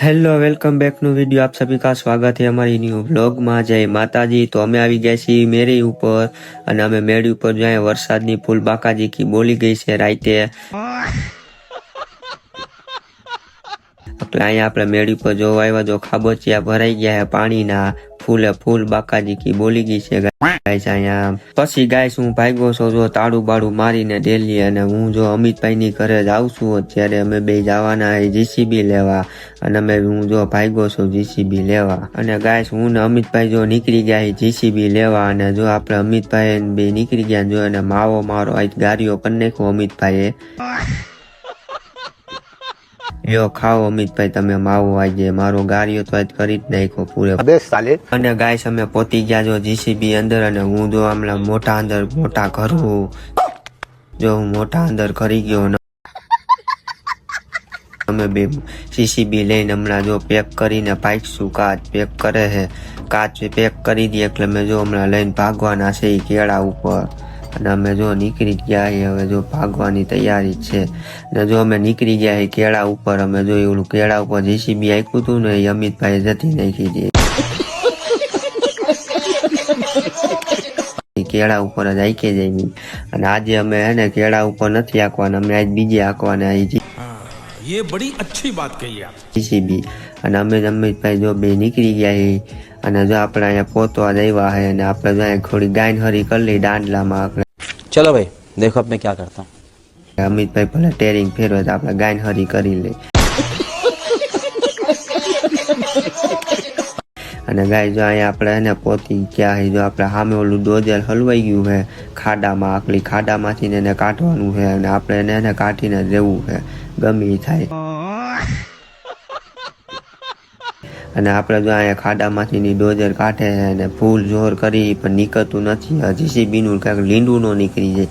Hello welcome બેકનું video આપ સભી કા સ્વાગત છે અમારી ન્યૂ વ્લોગમાં જય માતાજી. તો અમે આવી ગયા છીએ મેરી ઉપર અને અમે મેળી ઉપર જાય વરસાદની ફૂલ બાકાજી કી બોલી ગઈ છે રાતે. એટલે અહીંયા આપણે મેળી પર જોવા આવ્યા જો ખાબોચિયા ભરાઈ ગયા છે પાણીના ફૂલે ફૂલ બાકાજી કી બોલી ગઈ છે ગાઈસ અહીંયા. પછી ગાઈસ હું ભાગ્યો છો જો તાળું બાળું મારીને ડેલી અને હું જો અમિતભાઈ ની ઘરે જ આવશું ત્યારે અમે બે જવાના જીસીબી લેવા અને અમે હું જો ભાગ્યો છું જીસીબી લેવા. અને ગાઈસ હું ને અમિતભાઈ જો નીકળી ગયા જીસીબી લેવા અને જો આપણે અમિતભાઈ બે નીકળી ગયા જો અને માવો મારો આજ ગાડીઓ કરી નાખ્યો અમિતભાઈએ. યો ખાઓ અમિતભાઈ તમે માવો આજે મારો ગાડીઓ તો કરી જ નાખ્યો પૂરે. બે સાલે અને ગાઈસ અમે પોતી ગયા જો જીસીબી અંદર અને હું જો આમલા મોટા અંદર મોટા કરું જો હું મોટા અંદર કરી ગયો અમે બે સીસીબી લઈને હમણાં જો પેક કરીને પાકશું કાચ પેક કરે છે. કાચ પેક કરી દઈએ એટલે મેં જો હમણાં લઈને ભાગવાના છે એ કેળા ઉપર. અને અમે જો નીકળી ગયા છીએ હવે જો ભાગવાની તૈયારી છે. ને જો અમે નીકળી ગયા છીએ કેળા ઉપર, અમે જો એવું કેળા ઉપર જીસીબી આપ્યું હતું ને એ અમિતભાઈ જતી નાખી હતી કેળા ઉપર જ આંકી જઈ અને આજે અમે હે ને કેળા ઉપર નથી આંકવાના, અમે આજ બીજે આંકવાના ઈ ये બડી અચ્છી બાત કહી આપ જીસીબી અને અમે રમેશભાઈ જો બે નીકળી ગયા હે અને જો આપણે અહીંયા પોતવા દેવા હે અને આપણે જો અહીંયા થોડી ગાયન હરી કરી લઈ દાંડલામાં આપણે ચલો ભાઈ દેખો અબ ક્યાં કરતા અમિતભાઈ ભલે ટેરિંગ ફેરવે તો આપણે ગાયન હરી કરી લઈ અને ગાય જો અહીંયા આપણે એને પોતી ગયા છે જો આપણે સામે ઓલું ડોજર હલવાઈ ગયું છે ખાડામાં, આકલી ખાડામાંથી ને એને કાઢવાનું છે અને આપણે એને એને કાઢીને રહેવું છે ગમે ઈ થાય. અને આપણે જો અહીંયા ખાડામાંથી ની ડોજર કાઢે છે અને ફૂલ જોર કરી, પણ નીકળતું નથી. હજી સીબી નું કાંઈક લીંડું નો નીકળી જાય.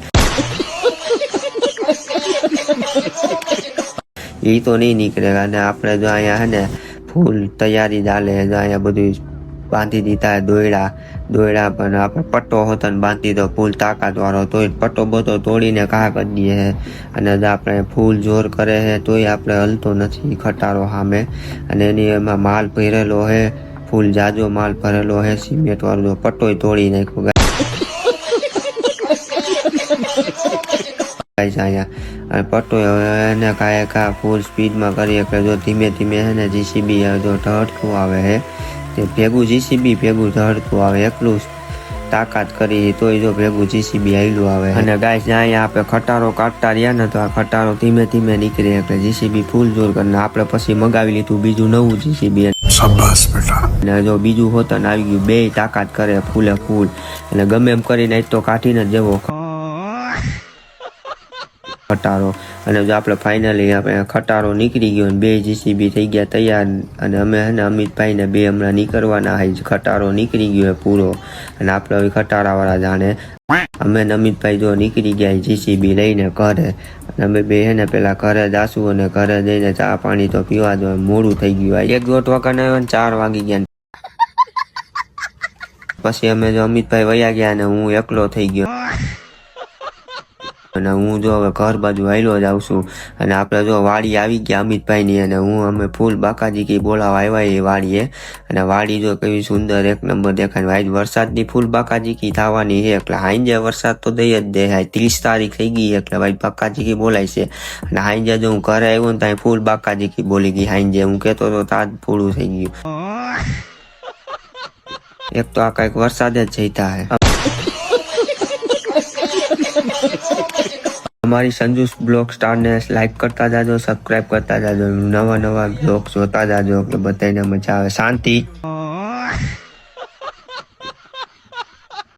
એ તો નહીં નીકળે. અને આપણે જો અહીંયા હે ને ફૂલ તૈયારી ચાલે છે. જો અહીંયા બધું બાંધી દીધા, દોયડા દોયડા પણ આપણે પટ્ટો હતો ને બાંધી દો ફૂલ તાકાત વાળો તોય પટ્ટો બધો તોડીને ઘા કરી દઈએ છે અને આપણે ફૂલ જોર કરે છે તોય આપણે હલતો નથી ખટારો સામે. અને એની એમાં માલ ભરેલો છે ફૂલ જાજો માલ ભરેલો છે સિમેન્ટ વાળો પટ્ટોય તોડી નાખ્યો. અહીંયા. અને પટ્ટો એને કાંઈ કા ફૂલ સ્પીડમાં કરીએ કે જો ધીમે ધીમે છે ને જીસીબી જો ઢળતું આવે છે તે ભેગું જીસીબી ભેગું ધરતું આવે એકલું તાકાત કરી તોય જો ભેગું જીસીબી આવેલું આવે. અને ગાય જ્યાં આપણે ખટારો કાઢતા રહ્યા ને તો આ ખટારો ધીમે ધીમે નીકળે. એટલે જીસીબી ફૂલ જોર કરીને આપણે પછી મગાવી લીધું બીજું નવું જીસીબી શાબાશ અને જો બીજું હોત ને આવી ગયું બે તાકાત કરે ફૂલે ફૂલ. એટલે ગમે એમ કરીને તો કાઢીને જ જવો. ખટારો. અને જો આપણે ફાઇનલી આપણે ખટારો નીકળી ગયો બે જીસીબી થઈ ગયા તૈયાર અને અમે હે ને અમિતભાઈને બે હમણાં નીકળવાના હોય ખટારો નીકળી ગયો પૂરો. અને આપણે હવે ખટારાવાળા જાણે અમે ને અમિતભાઈ જો નીકળી ગયા જીસીબી લઈને ઘરે. અને અમે બે હે ને પેલા ઘરે દાસુ અને ઘરે જઈને ચા પાણી તો પીવા જો મોડું થઈ ગયું એક દોઢ વાગ્યાના આવ્યો ને ચાર વાગી ગયા પછી અમે જો અમિતભાઈ વયા ગયા અને હું એકલો થઈ ગયો. અને હું જો હવે ઘર બાજુ હાલ્યો જ આવશું અને આપણે જો વાડી આવી ગયા અમિતભાઈની અને હું અમે ફૂલ બાકાજી કી બોલાવા આવ્યા એ વાડીએ. અને વાડી જો કેવી સુંદર એક નંબર દેખાય આજ વરસાદની ફૂલ બાકાજી કી થવાની છે. એટલે હાઈજે વરસાદ તો દઈ જ દે હાય ત્રીસ તારીખ થઈ ગઈ એટલે ભાઈ બાકાજી કી બોલાય છે. અને હાઈજે જો હું ઘરે આવ્યો ને ત્યાં ફૂલ બાકાજી કી બોલી ગઈ. હાઈજે હું કહેતો તો તાજ પૂરું થઈ ગયું. એક તો આ કંઈક વરસાદ જ જઈતા હે. અમારી સંજુસ બ્લોગ સ્ટારને લાઈક કરતા જાજો સબસ્ક્રાઇબ કરતા જાજો, નવા નવા બ્લોગ જોતા જાજો એટલે બધાને મજા આવે. શાંતિ.